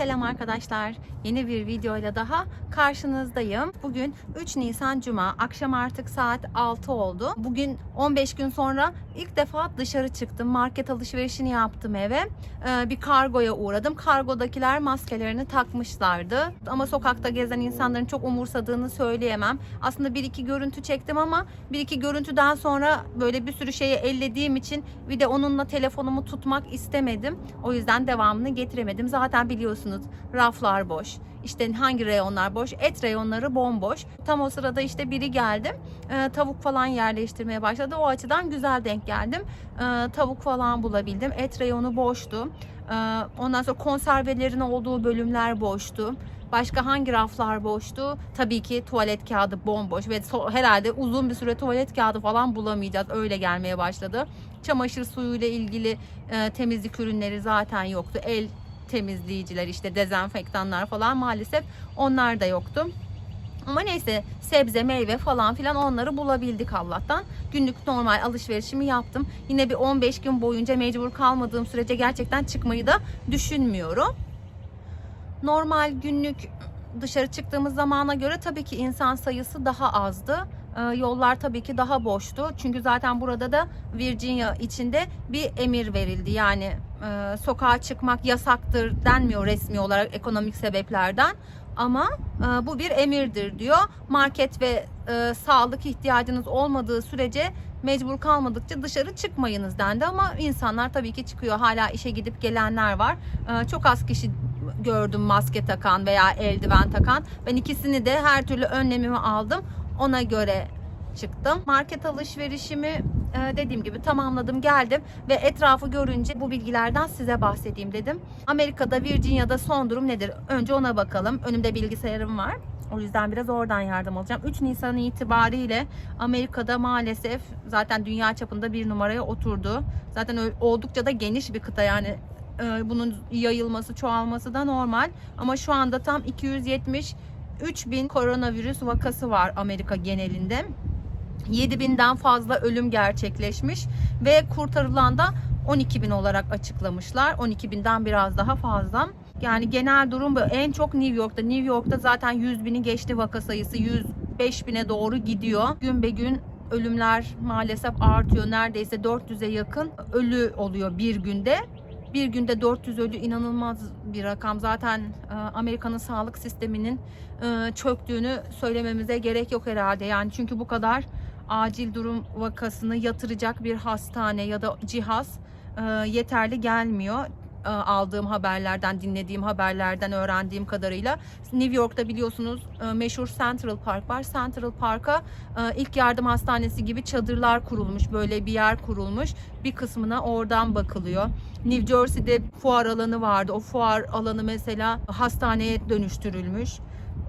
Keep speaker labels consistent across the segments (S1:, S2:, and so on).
S1: Selam arkadaşlar. Yeni bir videoyla daha karşınızdayım. Bugün 3 Nisan Cuma. Akşam artık saat 6 oldu. Bugün 15 gün sonra ilk defa dışarı çıktım. Market alışverişini yaptım eve. Ee, bir kargoya uğradım. Kargodakiler maskelerini takmışlardı. Ama sokakta gezen insanların çok umursadığını söyleyemem. Aslında bir iki görüntü çektim ama bir iki görüntüden sonra böyle bir sürü şeyi ellediğim için bir de onunla telefonumu tutmak istemedim. O yüzden devamını getiremedim. Zaten biliyorsunuz raflar boş. İşte hangi reyonlar boş? Et reyonları bomboş. Tam o sırada işte biri geldi. Ee, tavuk falan yerleştirmeye başladı. O açıdan güzel denk geldim. Ee, tavuk falan bulabildim. Et reyonu boştu. Ee, ondan sonra konservelerin olduğu bölümler boştu. Başka hangi raflar boştu? Tabii ki tuvalet kağıdı bomboş ve herhalde uzun bir süre tuvalet kağıdı falan bulamayacağız. Öyle gelmeye başladı. Çamaşır suyuyla ilgili e, temizlik ürünleri zaten yoktu. El temizleyiciler işte dezenfektanlar falan maalesef onlar da yoktu. Ama neyse sebze meyve falan filan onları bulabildik Allah'tan. Günlük normal alışverişimi yaptım. Yine bir 15 gün boyunca mecbur kalmadığım sürece gerçekten çıkmayı da düşünmüyorum. Normal günlük dışarı çıktığımız zamana göre tabii ki insan sayısı daha azdı. Ee, Yollar tabii ki daha boştu. Çünkü zaten burada da Virginia içinde bir emir verildi. Yani e, sokağa çıkmak yasaktır denmiyor resmi olarak ekonomik sebeplerden. Ama e, bu bir emirdir diyor. Market ve e, sağlık ihtiyacınız olmadığı sürece mecbur kalmadıkça dışarı çıkmayınız dendi. Ama insanlar tabii ki çıkıyor. Hala işe gidip gelenler var. E, çok az kişi gördüm maske takan veya eldiven takan. Ben ikisini de her türlü önlemimi aldım. Ona göre çıktım. Market alışverişimi e, dediğim gibi tamamladım geldim ve etrafı görünce bu bilgilerden size bahsedeyim dedim. Amerika'da Virginia'da son durum nedir? Önce ona bakalım. Önümde bilgisayarım var. O yüzden biraz oradan yardım alacağım. 3 Nisan itibariyle Amerika'da maalesef zaten dünya çapında bir numaraya oturdu. Zaten oldukça da geniş bir kıta yani e, bunun yayılması, çoğalması da normal. Ama şu anda tam 273 bin koronavirüs vakası var Amerika genelinde. 7000'den fazla ölüm gerçekleşmiş ve kurtarılan da 12 bin olarak açıklamışlar. 12 binden biraz daha fazla. Yani genel durum bu. En çok New York'ta. New York'ta zaten 100 bini geçti vaka sayısı. 105 bine doğru gidiyor. Gün be gün ölümler maalesef artıyor. Neredeyse 400'e yakın ölü oluyor bir günde. Bir günde 400 ölü inanılmaz bir rakam. Zaten e, Amerika'nın sağlık sisteminin e, çöktüğünü söylememize gerek yok herhalde. Yani çünkü bu kadar acil durum vakasını yatıracak bir hastane ya da cihaz e, yeterli gelmiyor. E, aldığım haberlerden, dinlediğim haberlerden öğrendiğim kadarıyla New York'ta biliyorsunuz e, meşhur Central Park var. Central Park'a e, ilk yardım hastanesi gibi çadırlar kurulmuş. Böyle bir yer kurulmuş. Bir kısmına oradan bakılıyor. New Jersey'de fuar alanı vardı. O fuar alanı mesela hastaneye dönüştürülmüş.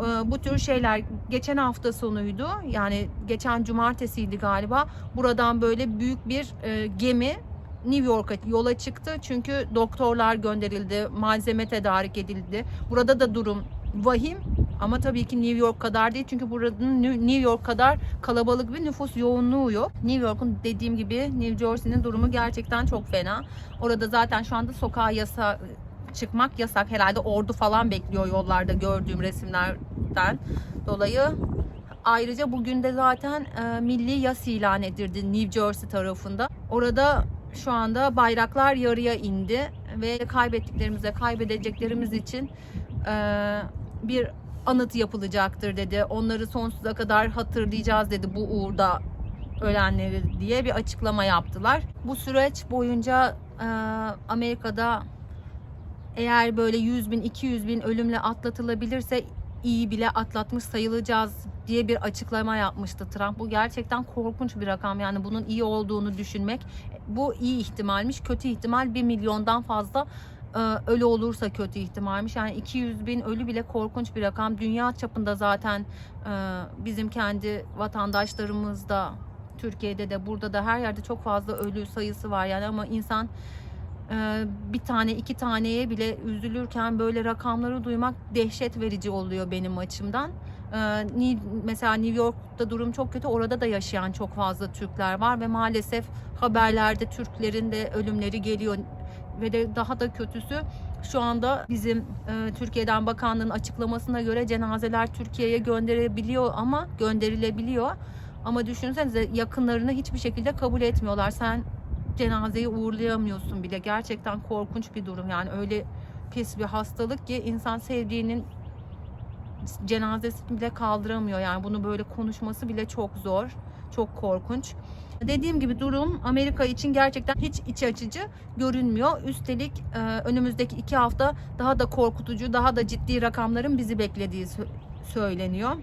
S1: Ee, bu tür şeyler geçen hafta sonuydu. Yani geçen cumartesiydi galiba. Buradan böyle büyük bir e, gemi New York'a yola çıktı. Çünkü doktorlar gönderildi, malzeme tedarik edildi. Burada da durum vahim ama tabii ki New York kadar değil. Çünkü buranın New York kadar kalabalık bir nüfus yoğunluğu yok. New York'un dediğim gibi New Jersey'nin durumu gerçekten çok fena. Orada zaten şu anda sokağa yasa çıkmak yasak. Herhalde ordu falan bekliyor yollarda gördüğüm resimlerden dolayı. Ayrıca bugün de zaten e, milli yas ilan edildi New Jersey tarafında. Orada şu anda bayraklar yarıya indi ve kaybettiklerimize, kaybedeceklerimiz için e, bir anıt yapılacaktır dedi. Onları sonsuza kadar hatırlayacağız dedi bu uğurda ölenleri diye bir açıklama yaptılar. Bu süreç boyunca e, Amerika'da eğer böyle 100 bin 200 bin ölümle atlatılabilirse iyi bile atlatmış sayılacağız diye bir açıklama yapmıştı Trump. Bu gerçekten korkunç bir rakam yani bunun iyi olduğunu düşünmek. Bu iyi ihtimalmiş. Kötü ihtimal 1 milyondan fazla e, ölü olursa kötü ihtimalmiş. Yani 200 bin ölü bile korkunç bir rakam. Dünya çapında zaten e, bizim kendi vatandaşlarımız da Türkiye'de de burada da her yerde çok fazla ölü sayısı var yani ama insan bir tane iki taneye bile üzülürken böyle rakamları duymak dehşet verici oluyor benim açımdan. E, Ni- Mesela New York'ta durum çok kötü. Orada da yaşayan çok fazla Türkler var ve maalesef haberlerde Türklerin de ölümleri geliyor ve de daha da kötüsü Şu anda bizim e, Türkiye'den bakanlığın açıklamasına göre cenazeler Türkiye'ye gönderebiliyor ama gönderilebiliyor. Ama düşünsenize yakınlarını hiçbir şekilde kabul etmiyorlar. Sen cenazeyi uğurlayamıyorsun bile. Gerçekten korkunç bir durum. Yani öyle pis bir hastalık ki insan sevdiğinin cenazesini bile kaldıramıyor. Yani bunu böyle konuşması bile çok zor. Çok korkunç. Dediğim gibi durum Amerika için gerçekten hiç iç açıcı görünmüyor. Üstelik e, önümüzdeki iki hafta daha da korkutucu, daha da ciddi rakamların bizi beklediği sö- söyleniyor.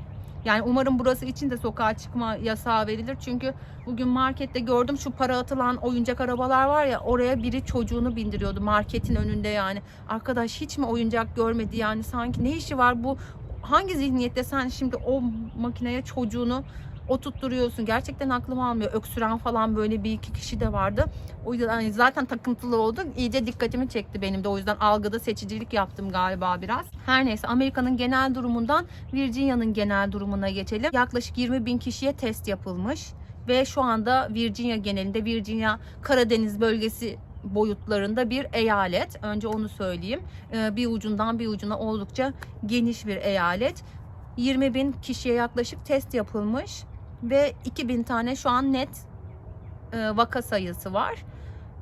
S1: Yani umarım burası için de sokağa çıkma yasağı verilir. Çünkü bugün markette gördüm şu para atılan oyuncak arabalar var ya oraya biri çocuğunu bindiriyordu marketin önünde yani. Arkadaş hiç mi oyuncak görmedi yani sanki ne işi var bu hangi zihniyette sen şimdi o makineye çocuğunu oturtturuyorsun. Gerçekten aklım almıyor. Öksüren falan böyle bir iki kişi de vardı. O yüzden hani zaten takıntılı oldum. İyice dikkatimi çekti benim de. O yüzden algıda seçicilik yaptım galiba biraz. Her neyse Amerika'nın genel durumundan Virginia'nın genel durumuna geçelim. Yaklaşık 20 bin kişiye test yapılmış. Ve şu anda Virginia genelinde Virginia Karadeniz bölgesi boyutlarında bir eyalet. Önce onu söyleyeyim. Ee, Bir ucundan bir ucuna oldukça geniş bir eyalet. 20 bin kişiye yaklaşık test yapılmış ve 2000 tane şu an net e, vaka sayısı var.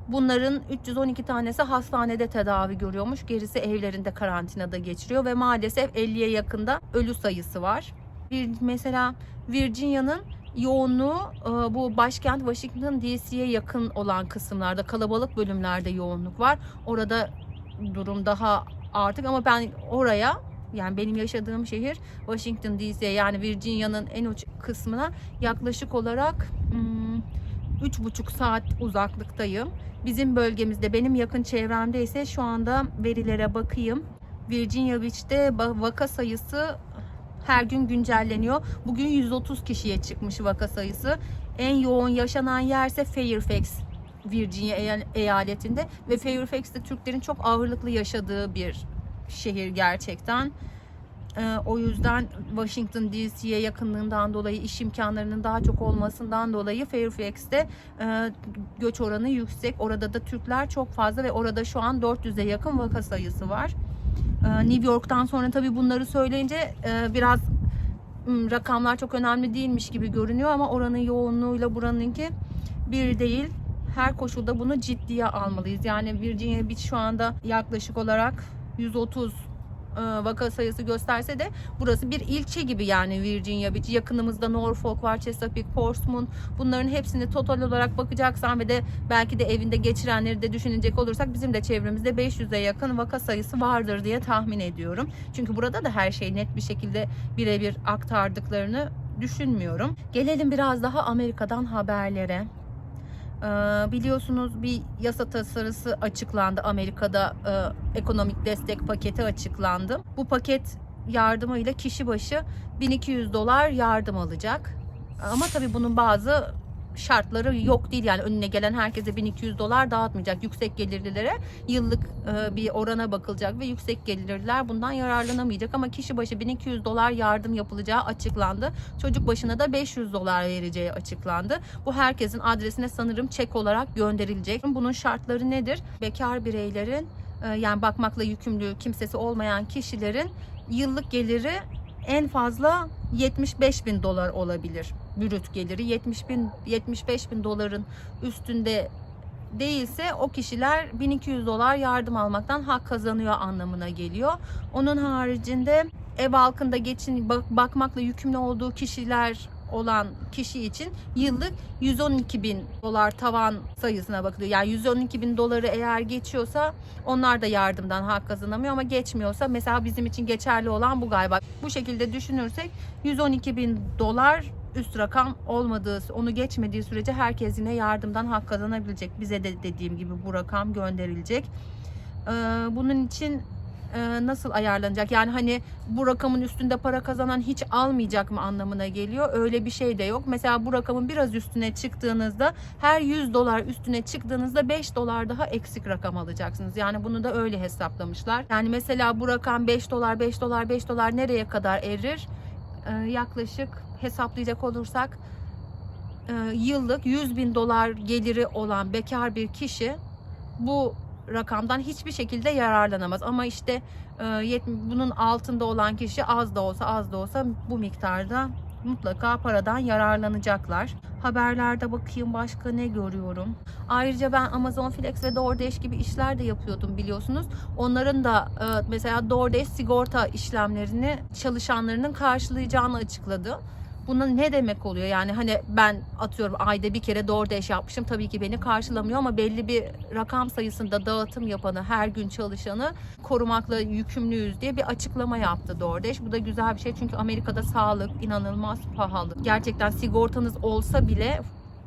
S1: Bunların 312 tanesi hastanede tedavi görüyormuş. Gerisi evlerinde karantinada geçiriyor ve maalesef 50'ye yakında ölü sayısı var. Bir mesela Virginia'nın yoğunluğu e, bu başkent Washington DC'ye yakın olan kısımlarda kalabalık bölümlerde yoğunluk var. Orada durum daha artık ama ben oraya yani benim yaşadığım şehir Washington DC yani Virginia'nın en uç kısmına yaklaşık olarak hmm, üç buçuk saat uzaklıktayım. Bizim bölgemizde benim yakın çevremde ise şu anda verilere bakayım. Virginia Beach'te vaka sayısı her gün güncelleniyor. Bugün 130 kişiye çıkmış vaka sayısı. En yoğun yaşanan yerse Fairfax Virginia eya- eyaletinde ve Fairfax'te Türklerin çok ağırlıklı yaşadığı bir şehir gerçekten. Ee, o yüzden Washington DC'ye yakınlığından dolayı iş imkanlarının daha çok olmasından dolayı Fairfax'te e, göç oranı yüksek. Orada da Türkler çok fazla ve orada şu an 400'e yakın vaka sayısı var. Ee, New York'tan sonra tabii bunları söyleyince e, biraz hmm, rakamlar çok önemli değilmiş gibi görünüyor ama oranın yoğunluğuyla buranınki bir değil. Her koşulda bunu ciddiye almalıyız. Yani Virginia Beach şu anda yaklaşık olarak 130 e, vaka sayısı gösterse de burası bir ilçe gibi yani Virginia Beach. Yakınımızda Norfolk var, Chesapeake, Portsmouth. Bunların hepsini total olarak bakacaksan ve de belki de evinde geçirenleri de düşünecek olursak bizim de çevremizde 500'e yakın vaka sayısı vardır diye tahmin ediyorum. Çünkü burada da her şey net bir şekilde birebir aktardıklarını düşünmüyorum. Gelelim biraz daha Amerika'dan haberlere. Ee, biliyorsunuz bir yasa tasarısı açıklandı Amerika'da e, ekonomik destek paketi açıklandı. Bu paket yardımıyla kişi başı 1200 dolar yardım alacak. Ama tabii bunun bazı şartları yok değil yani önüne gelen herkese 1200 dolar dağıtmayacak yüksek gelirlilere yıllık e, bir orana bakılacak ve yüksek gelirliler bundan yararlanamayacak ama kişi başı 1200 dolar yardım yapılacağı açıklandı. Çocuk başına da 500 dolar vereceği açıklandı. Bu herkesin adresine sanırım çek olarak gönderilecek. Bunun şartları nedir? Bekar bireylerin e, yani bakmakla yükümlü kimsesi olmayan kişilerin yıllık geliri en fazla 75 bin dolar olabilir. Brüt geliri 70 bin 75 bin doların üstünde değilse o kişiler 1200 dolar yardım almaktan hak kazanıyor anlamına geliyor. Onun haricinde ev halkında geçin bak- bakmakla yükümlü olduğu kişiler olan kişi için yıllık 112 bin dolar tavan sayısına bakılıyor. Yani 112 bin doları eğer geçiyorsa onlar da yardımdan hak kazanamıyor ama geçmiyorsa mesela bizim için geçerli olan bu galiba. Bu şekilde düşünürsek 112 bin dolar üst rakam olmadığı, onu geçmediği sürece herkes yine yardımdan hak kazanabilecek. Bize de dediğim gibi bu rakam gönderilecek. Ee, bunun için e, nasıl ayarlanacak? Yani hani bu rakamın üstünde para kazanan hiç almayacak mı anlamına geliyor. Öyle bir şey de yok. Mesela bu rakamın biraz üstüne çıktığınızda her 100 dolar üstüne çıktığınızda 5 dolar daha eksik rakam alacaksınız. Yani bunu da öyle hesaplamışlar. Yani mesela bu rakam 5 dolar, 5 dolar, 5 dolar nereye kadar erir? Ee, yaklaşık hesaplayacak olursak e, yıllık 100 bin dolar geliri olan bekar bir kişi bu rakamdan hiçbir şekilde yararlanamaz. Ama işte e, bunun altında olan kişi az da olsa az da olsa bu miktarda mutlaka paradan yararlanacaklar. Haberlerde bakayım başka ne görüyorum. Ayrıca ben Amazon Flex ve DoorDash gibi işler de yapıyordum biliyorsunuz. Onların da e, mesela DoorDash sigorta işlemlerini çalışanlarının karşılayacağını açıkladı. Bunun ne demek oluyor? Yani hani ben atıyorum ayda bir kere DoorDash yapmışım. Tabii ki beni karşılamıyor ama belli bir rakam sayısında dağıtım yapanı, her gün çalışanı korumakla yükümlüyüz diye bir açıklama yaptı DoorDash. Bu da güzel bir şey çünkü Amerika'da sağlık inanılmaz pahalı. Gerçekten sigortanız olsa bile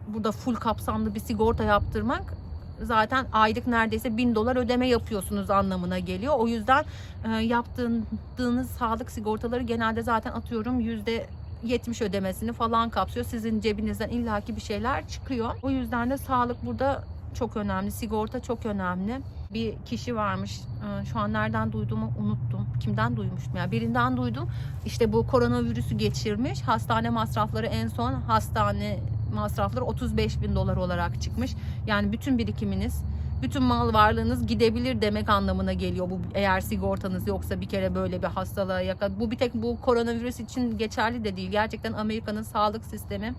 S1: burada full kapsamlı bir sigorta yaptırmak zaten aylık neredeyse 1000 dolar ödeme yapıyorsunuz anlamına geliyor. O yüzden e, yaptığınız sağlık sigortaları genelde zaten atıyorum yüzde 70 ödemesini falan kapsıyor. Sizin cebinizden illaki bir şeyler çıkıyor. O yüzden de sağlık burada çok önemli. Sigorta çok önemli. Bir kişi varmış. e, Şu an nereden duyduğumu unuttum. Kimden duymuştum ya? Birinden duydum. İşte bu koronavirüsü geçirmiş. Hastane masrafları en son hastane masrafları 35 bin dolar olarak çıkmış. Yani bütün birikiminiz bütün mal varlığınız gidebilir demek anlamına geliyor bu eğer sigortanız yoksa bir kere böyle bir hastalığa yakın. Bu bir tek bu koronavirüs için geçerli de değil. Gerçekten Amerika'nın sağlık sistemi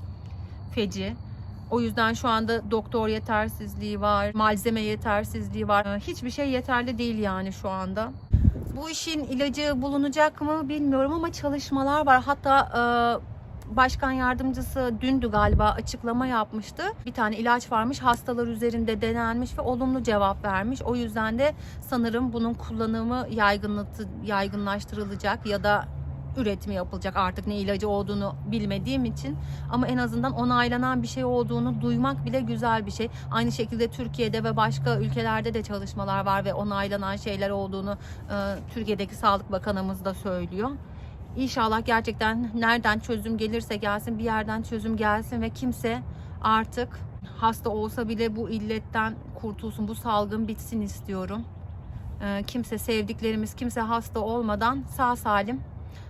S1: feci. O yüzden şu anda doktor yetersizliği var, malzeme yetersizliği var. Ee, Hiçbir şey yeterli değil yani şu anda. Bu işin ilacı bulunacak mı bilmiyorum ama çalışmalar var. Hatta e, Başkan yardımcısı dündü galiba açıklama yapmıştı. Bir tane ilaç varmış hastalar üzerinde denenmiş ve olumlu cevap vermiş. O yüzden de sanırım bunun kullanımı yaygınlatı, yaygınlaştırılacak ya da üretimi yapılacak artık ne ilacı olduğunu bilmediğim için ama en azından onaylanan bir şey olduğunu duymak bile güzel bir şey. Aynı şekilde Türkiye'de ve başka ülkelerde de çalışmalar var ve onaylanan şeyler olduğunu e, Türkiye'deki Sağlık Bakanımız da söylüyor. İnşallah gerçekten nereden çözüm gelirse gelsin bir yerden çözüm gelsin ve kimse artık hasta olsa bile bu illetten kurtulsun, bu salgın bitsin istiyorum. Ee, kimse sevdiklerimiz, kimse hasta olmadan sağ salim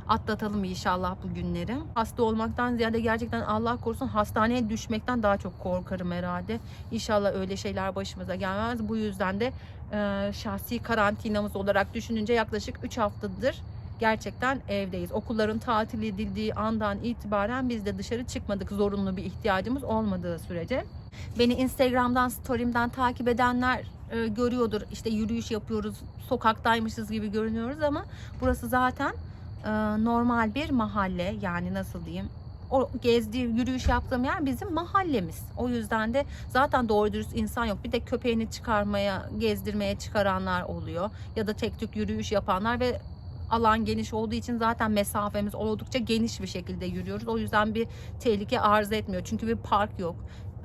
S1: atlatalım inşallah bu günleri. Hasta olmaktan ziyade gerçekten Allah korusun hastaneye düşmekten daha çok korkarım herhalde. İnşallah öyle şeyler başımıza gelmez. Bu yüzden de e, şahsi karantinamız olarak düşününce yaklaşık 3 haftadır gerçekten evdeyiz. Okulların tatil edildiği andan itibaren biz de dışarı çıkmadık zorunlu bir ihtiyacımız olmadığı sürece. Beni Instagram'dan, story'imden takip edenler e, görüyordur. İşte yürüyüş yapıyoruz, sokaktaymışız gibi görünüyoruz ama burası zaten e, normal bir mahalle. Yani nasıl diyeyim? O gezdiği, yürüyüş yaptığım yer bizim mahallemiz. O yüzden de zaten doğru dürüst insan yok. Bir de köpeğini çıkarmaya, gezdirmeye çıkaranlar oluyor. Ya da tek tük yürüyüş yapanlar ve alan geniş olduğu için zaten mesafemiz oldukça geniş bir şekilde yürüyoruz. O yüzden bir tehlike arz etmiyor. Çünkü bir park yok.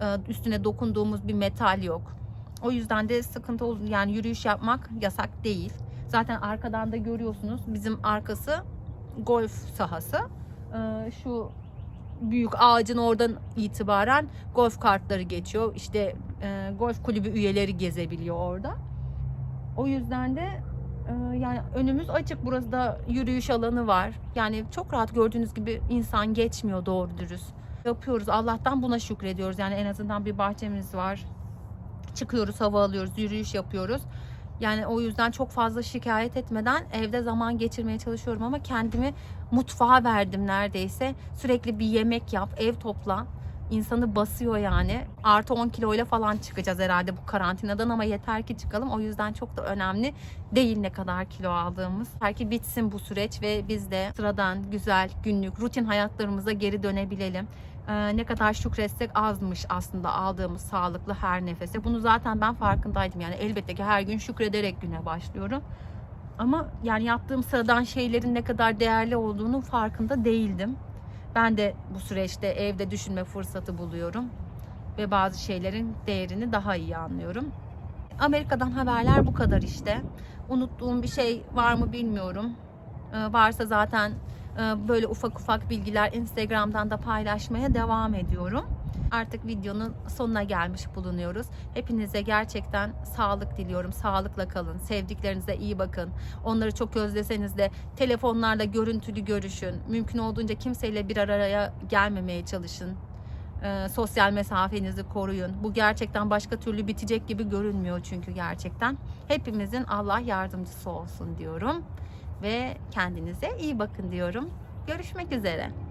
S1: Ee, Üstüne dokunduğumuz bir metal yok. O yüzden de sıkıntı oldu. Yani yürüyüş yapmak yasak değil. Zaten arkadan da görüyorsunuz bizim arkası golf sahası. Ee, Şu büyük ağacın oradan itibaren golf kartları geçiyor. İşte e, golf kulübü üyeleri gezebiliyor orada. O yüzden de yani önümüz açık. Burası da yürüyüş alanı var. Yani çok rahat gördüğünüz gibi insan geçmiyor doğru dürüst. Yapıyoruz. Allah'tan buna şükrediyoruz. Yani en azından bir bahçemiz var. Çıkıyoruz, hava alıyoruz, yürüyüş yapıyoruz. Yani o yüzden çok fazla şikayet etmeden evde zaman geçirmeye çalışıyorum ama kendimi mutfağa verdim neredeyse. Sürekli bir yemek yap, ev topla. İnsanı basıyor yani. Artı 10 kiloyla falan çıkacağız herhalde bu karantinadan ama yeter ki çıkalım. O yüzden çok da önemli değil ne kadar kilo aldığımız. Yeter ki bitsin bu süreç ve biz de sıradan, güzel, günlük, rutin hayatlarımıza geri dönebilelim. Ee, ne kadar şükretsek azmış aslında aldığımız sağlıklı her nefese. Bunu zaten ben farkındaydım. Yani elbette ki her gün şükrederek güne başlıyorum. Ama yani yaptığım sıradan şeylerin ne kadar değerli olduğunu farkında değildim. Ben de bu süreçte evde düşünme fırsatı buluyorum ve bazı şeylerin değerini daha iyi anlıyorum. Amerika'dan haberler bu kadar işte. Unuttuğum bir şey var mı bilmiyorum. Ee, varsa zaten e, böyle ufak ufak bilgiler Instagram'dan da paylaşmaya devam ediyorum. Artık videonun sonuna gelmiş bulunuyoruz. Hepinize gerçekten sağlık diliyorum. Sağlıkla kalın. Sevdiklerinize iyi bakın. Onları çok özleseniz de telefonlarla görüntülü görüşün. Mümkün olduğunca kimseyle bir araya gelmemeye çalışın. Ee, sosyal mesafenizi koruyun. Bu gerçekten başka türlü bitecek gibi görünmüyor çünkü gerçekten. Hepimizin Allah yardımcısı olsun diyorum ve kendinize iyi bakın diyorum. Görüşmek üzere.